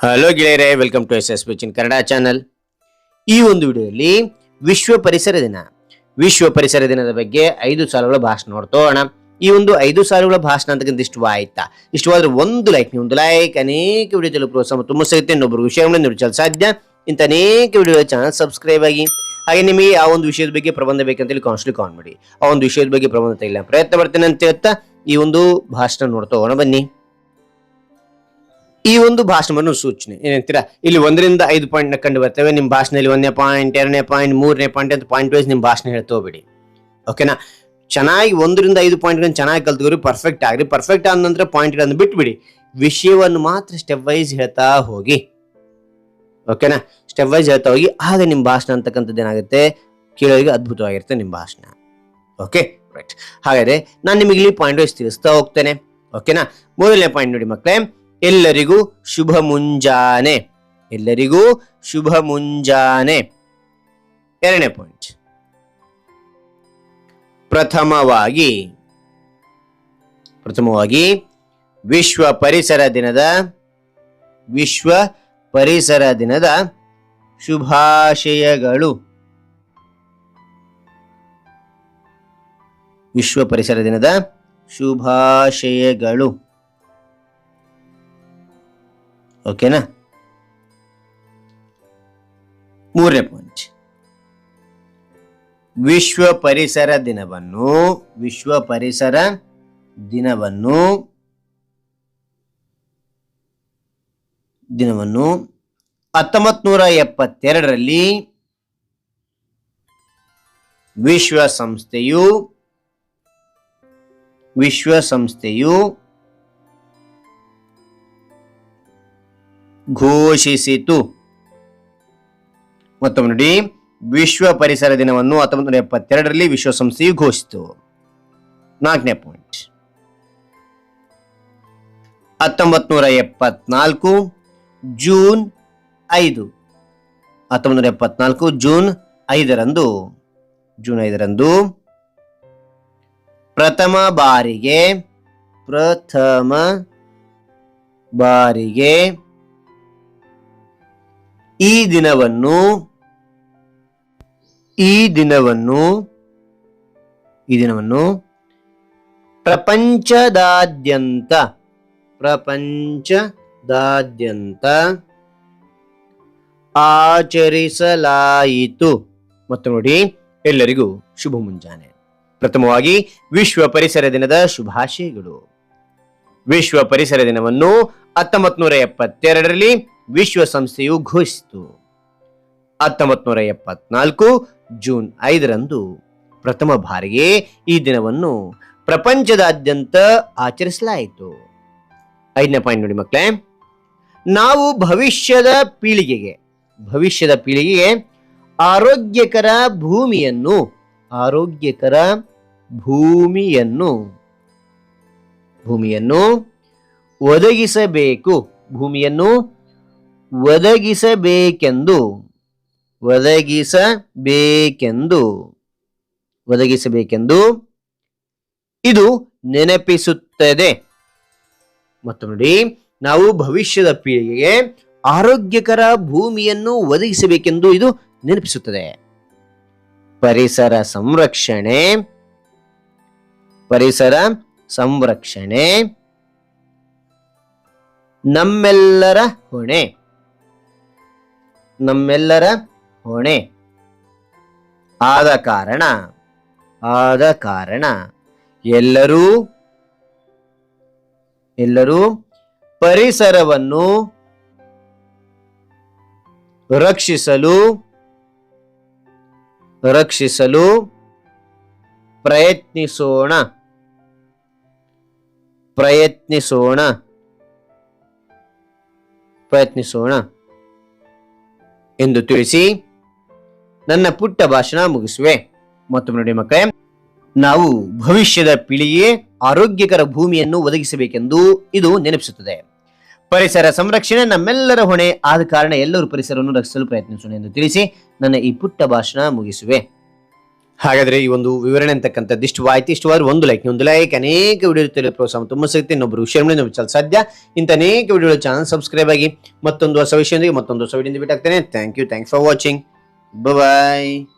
Hello ಗೆಳೆಯರೆ. Welcome to S S ಬಿಚಿನ್ Kannada channel ಈ ಒಂದು ವಿಡಿಯೋದಲ್ಲಿ ವಿಶ್ವ ಪರಿಸರ ದಿನ. ವಿಶ್ವ ಪರಿಸರ ದಿನದ ಬಗ್ಗೆ ಐದು ಸಾಲುಗಳ ಭಾಷಣ ನೋಡ್ತೋಣ ಈ ಒಂದು ಐದು ಸಾಲುಗಳ ಭಾಷಣ ಅಂತಕ್ಕಂಥ ಇಷ್ಟವಾಯ್ತಾ? ಇಷ್ಟವಾದ್ರೆ ಒಂದು ಲೈಕ್ ನೀವು ಒಂದು ಲೈಕ್ ಅನೇಕ ವಿಡಿಯೋ ಪ್ರೋತ್ಸಾಹ ತುಂಬ ಸಿಗುತ್ತೆ ಇನ್ನೊಬ್ಬರು ವಿಷಯಗಳನ್ನು ನುಡಿಸಲು ಸಾಧ್ಯ. ಇಂಥ ಅನೇಕ ವಿಡಿಯೋ ಚಾನಲ್ ಸಬ್ಸ್ಕ್ರೈಬ್ ಆಗಿ. ಹಾಗೆ ನಿಮಗೆ ಆ ಒಂದು ವಿಷಯದ ಬಗ್ಗೆ ಪ್ರಬಂಧ ಬೇಕಂತೇಳಿ ಕಾನ್ಸ್ಟ್ಲಿ ಕಾನ್ ಮಾಡಿ. ಆ ಒಂದು ವಿಷಯದ ಬಗ್ಗೆ ಪ್ರಬಂಧ ತೆಗಿಲ್ಲ ಪ್ರಯತ್ನ ಪಡ್ತೇನೆ ಅಂತ ಹೇಳ್ತಾ ಈ ಒಂದು ಭಾಷಣ ನೋಡ್ತಾ ಹೋಗೋಣ. ಬನ್ನಿ. ಈ ಒಂದು ಭಾಷಣವನ್ನು ಸೂಚನೆ. ಏನಂತೀರಾ? ಇಲ್ಲಿ ಒಂದರಿಂದ ಐದು ಪಾಯಿಂಟ್ ಕಂಡು ಬರ್ತೇವೆ. ನಿಮ್ಮ ಭಾಷಣದಲ್ಲಿ ಒಂದನೇ ಪಾಯಿಂಟ್ ಎರಡನೇ ಪಾಯಿಂಟ್ ಮೂರನೇ ಪಾಯಿಂಟ್ ಅಂತ ಪಾಯಿಂಟ್ ವೈಸ್ ನಿಮ್ಮ ಭಾಷಣ ಹೇಳ್ತಾ ಹೋಗ್ಬೇಡಿ. ಓಕೆನಾ ಚೆನ್ನಾಗಿ ಒಂದರಿಂದ ಐದು ಪಾಯಿಂಟ್ ಚೆನ್ನಾಗಿ ಕಲ್ತ್ಕೋರಿ ಪರ್ಫೆಕ್ಟ್ ಆಗ್ರಿ. ಪರ್ಫೆಕ್ಟ್ ಆದ ನಂತರ ಪಾಯಿಂಟ್ಗಳನ್ನು ಬಿಟ್ಬಿಡಿ. ವಿಷಯವನ್ನು ಮಾತ್ರ ಸ್ಟೆಪ್ ವೈಸ್ ಹೇಳ್ತಾ ಹೋಗಿ. ಓಕೆನಾ ಸ್ಟೆಪ್ ವೈಸ್ ಹೇಳ್ತಾ ಹೋಗಿ. ಆಗ ನಿಮ್ಮ ಭಾಷಣ ಅಂತಕ್ಕಂಥದ್ದು ಏನಾಗುತ್ತೆ? ಕೇಳೋರಿಗೆ ಅದ್ಭುತವಾಗಿರುತ್ತೆ ನಿಮ್ಮ ಭಾಷಣ. ಓಕೆ ರೈಟ್ ಹಾಗಾದ್ರೆ ನಾನು ನಿಮಗೆ ಇಲ್ಲಿ ಪಾಯಿಂಟ್ ವೈಸ್ ತಿಳಿಸ್ತಾ ಹೋಗ್ತೇನೆ. ಓಕೆನಾ ಮೂರನೇ ಪಾಯಿಂಟ್ ನೋಡಿ ಮಕ್ಕಳೇ ಎಲ್ಲರಿಗೂ ಶುಭ ಮುಂಜಾನೆ. ಎಲ್ಲರಿಗೂ ಶುಭ ಮುಂಜಾನೆ. ಎರಡನೇ ಪಾಯಿಂಟ್ ಪ್ರಥಮವಾಗಿ ಪ್ರಥಮವಾಗಿ ವಿಶ್ವ ಪರಿಸರ ದಿನದ, ವಿಶ್ವ ಪರಿಸರ ದಿನದ ಶುಭಾಶಯಗಳು. ವಿಶ್ವ ಪರಿಸರ ದಿನದ ಶುಭಾಶಯಗಳು. ಓಕೆನಾ? ಮೂರನೇ ಪಾಯಿಂಟ್ ವಿಶ್ವ ಪರಿಸರ ದಿನವನ್ನು, ವಿಶ್ವ ಪರಿಸರ ದಿನವನ್ನು ದಿನವನ್ನು ಹತ್ತೊಂಬತ್ ನೂರ ಎಪ್ಪತ್ತೆರಡರಲ್ಲಿ ವಿಶ್ವಸಂಸ್ಥೆಯು ವಿಶ್ವಸಂಸ್ಥೆಯು ಘೋಷಿಸಿತು. ಮತ್ತೊಮ್ಮೆ ನೋಡಿ, ವಿಶ್ವ ಪರಿಸರ ದಿನವನ್ನು ಹತ್ತೊಂಬತ್ತು ನೂರ ಎಪ್ಪತ್ತೆರಡರಲ್ಲಿ ವಿಶ್ವಸಂಸ್ಥೆಯು ಘೋಷಿಸಿತು. ನಾಲ್ಕನೇ ಪಾಯಿಂಟ್ ಹತ್ತೊಂಬತ್ತು ನೂರ ಎಪ್ಪತ್ನಾಲ್ಕು, ಜೂನ್ ಐದು. ಹತ್ತೊಂಬತ್ತು ನೂರ ಎಪ್ಪತ್ನಾಲ್ಕು, ಜೂನ್ ಐದರಂದು. ಜೂನ್ ಐದರಂದು. ಪ್ರಥಮ ಬಾರಿಗೆ ಪ್ರಥಮ ಬಾರಿಗೆ ಈ ದಿನವನ್ನು ಈ ದಿನವನ್ನು ಈ ದಿನವನ್ನು ಪ್ರಪಂಚದಾದ್ಯಂತ ಪ್ರಪಂಚದಾದ್ಯಂತ ಆಚರಿಸಲಾಯಿತು. ಮತ್ತು ನೋಡಿ, ಎಲ್ಲರಿಗೂ ಶುಭ ಮುಂಜಾನೆ. ಪ್ರಥಮವಾಗಿ ವಿಶ್ವ ಪರಿಸರ ದಿನದ ಶುಭಾಶಯಗಳು. ವಿಶ್ವ ಪರಿಸರ ದಿನವನ್ನು ಹತ್ತೊಂಬತ್ತು ನೂರ ಎಪ್ಪತ್ತೆರಡರಲ್ಲಿ ವಿಶ್ವಸಂಸ್ಥೆಯು ಘೋಷಿಸಿತು. ಹತ್ತೊಂಬತ್ ನೂರ ಎಪ್ಪತ್ನಾಲ್ಕು ಜೂನ್ ಐದರಂದು ಪ್ರಥಮ ಬಾರಿಗೆ ಈ ದಿನವನ್ನು ಪ್ರಪಂಚದಾದ್ಯಂತ ಆಚರಿಸಲಾಯಿತು. ಐದನೇ ಪಾಯಿಂಟ್ ನೋಡಿ ಮಕ್ಕಳೇ, ನಾವು ಭವಿಷ್ಯದ ಪೀಳಿಗೆಗೆ ಭವಿಷ್ಯದ ಪೀಳಿಗೆಗೆ ಆರೋಗ್ಯಕರ ಭೂಮಿಯನ್ನು ಆರೋಗ್ಯಕರ ಭೂಮಿಯನ್ನು ಭೂಮಿಯನ್ನು ಒದಗಿಸಬೇಕು. ಭೂಮಿಯನ್ನು ಒದಗಿಸಬೇಕೆಂದು. ಒದಗಿಸಬೇಕೆಂದು. ಒದಗಿಸಬೇಕೆಂದು. ಇದು ನೆನಪಿಸುತ್ತದೆ. ಮತ್ತು ನೋಡಿ, ನಾವು ಭವಿಷ್ಯದ ಪೀಳಿಗೆಗೆ ಆರೋಗ್ಯಕರ ಭೂಮಿಯನ್ನು ಒದಗಿಸಬೇಕೆಂದು ಇದು ನೆನಪಿಸುತ್ತದೆ. ಪರಿಸರ ಸಂರಕ್ಷಣೆ. ಪರಿಸರ ಸಂರಕ್ಷಣೆ. ನಮ್ಮೆಲ್ಲರ ಹೊಣೆ. ನಮ್ಮೆಲ್ಲರ ಹೊಣೆ. ಆದ ಕಾರಣ ಆದ ಕಾರಣ ಎಲ್ಲರೂ ಎಲ್ಲರೂ ಪರಿಸರವನ್ನು ರಕ್ಷಿಸಲು ರಕ್ಷಿಸಲು ಪ್ರಯತ್ನಿಸೋಣ. ಪ್ರಯತ್ನಿಸೋಣ. ಪ್ರಯತ್ನಿಸೋಣ. ಎಂದು ತಿಳಿಸಿ, ನನ್ನ ಪುಟ್ಟ ಭಾಷಣ ಮುಗಿಸುವೆ. ಮತ್ತೊಮ್ಮೆ ನೋಡಿ ಮಕ್ಕಳೇ, ನಾವು ಭವಿಷ್ಯದ ಪೀಳಿಗೆ ಆರೋಗ್ಯಕರ ಭೂಮಿಯನ್ನು ಒದಗಿಸಬೇಕೆಂದು ಇದು ನೆನಪಿಸುತ್ತದೆ. ಪರಿಸರ ಸಂರಕ್ಷಣೆ ನಮ್ಮೆಲ್ಲರ ಹೊಣೆ. ಆದ ಕಾರಣ ಎಲ್ಲರೂ ಪರಿಸರವನ್ನು ರಕ್ಷಿಸಲು ಪ್ರಯತ್ನಿಸೋಣ ಎಂದು ತಿಳಿಸಿ, ನನ್ನ ಈ ಪುಟ್ಟ ಭಾಷಣ ಮುಗಿಸುವೆ. ಹಾಗಾದ್ರೆ ಈ ಒಂದು ವಿವರಣೆ ಅಂತಕ್ಕಂಥದ್ದು ಇಷ್ಟವಾಯ್ತು ಇಷ್ಟವಾದ್ರೆ ಒಂದು ಲೈಕ್ ಒಂದು ಲೈಕ್ ಅನೇಕ ವಿಡಿಯೋ ತಲೆ ಪ್ರೋತ್ಸಾಹ ತುಂಬ ಸಿಗುತ್ತೆ. ಇನ್ನೊಬ್ಬರು ಶೇರ್ ಮಾಡಿ, ಇನ್ನೊಬ್ರು ಸಾಧ್ಯ. ಇಂಥ ಅನೇಕ ವಿಡಿಯೋ ಚಾನಲ್ ಸಬ್ಸ್ಕ್ರೈಬ್ ಆಗಿ ಮತ್ತೊಂದು ಹೊಸ ವಿಷಯದೊಂದಿಗೆ ಮತ್ತೊಂದು ಹೊಸ ವಿಡಿಯೋದಿಂದ thank you thanks for watching bye